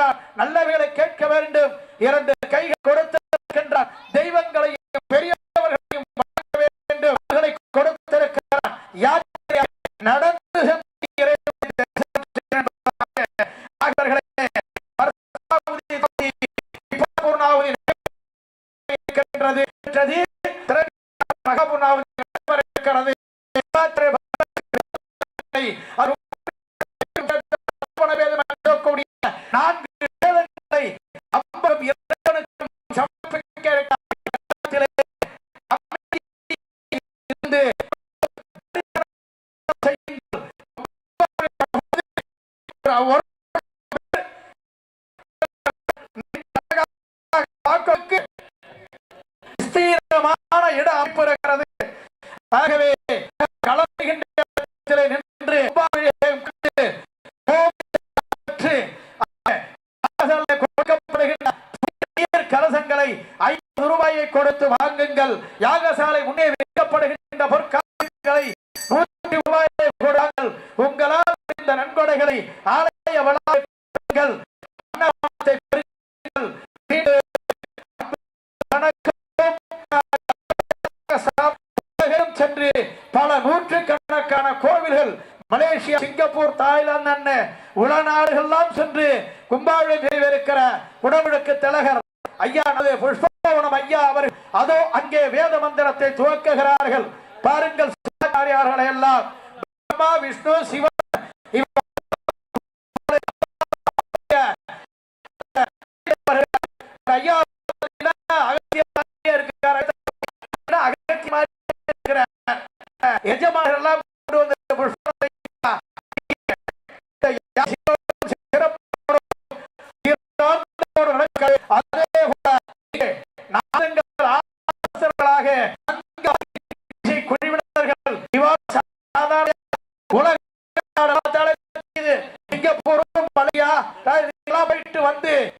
கொடுத்திருக்கிறார் நல்லவைகளை கேட்க வேண்டும். இரண்டு கைகள் கொடுத்திருக்கின்றார் தெய்வங்களையும் பெரியவர்களையும் வேண்டும். கொடுத்திருக்கிறார். யாத்திரை நடந்து சென்று இறைவனை வந்து வாக்குக்கு அமைப்பு இருக்கிறது ஆகவே கலந்துகின்ற நின்று கொடுக்கப்படுகின்ற கலசங்களை ஐந்து ரூபாயை கொடுத்து வாங்குங்கள். யாகசாலை முன்னே விற்கப்படுகின்ற பொற்காலங்களை நூற்றி ரூபாயை கொடுங்கள் உங்களால் இந்த நன்கொடைகளை ஆலய வளாகங்கள் சென்று பல நூற்று கணக்கான கோவில்கள் மலேசியா சிங்கப்பூர் தாய்லாந்து அண்ண உளநாடுகள்லாம் சென்று கும்பாபிஷேகம் இருக்கிற குடமுழுக்கு திலகர் ஐயா புஷ்பவனம் ஐயா அவர்கள் அதோ அங்கே வேத மந்திரத்தை துவக்குகிறார்கள். பாருங்கள் சிவாச்சாரியார்களை எல்லாம் பிரம்மா விஷ்ணு சிவன் இவ- ஐயா இருக்கிறார் மாதிரி எல்லாம் போறோம் இது மலையா போயிட்டு வந்து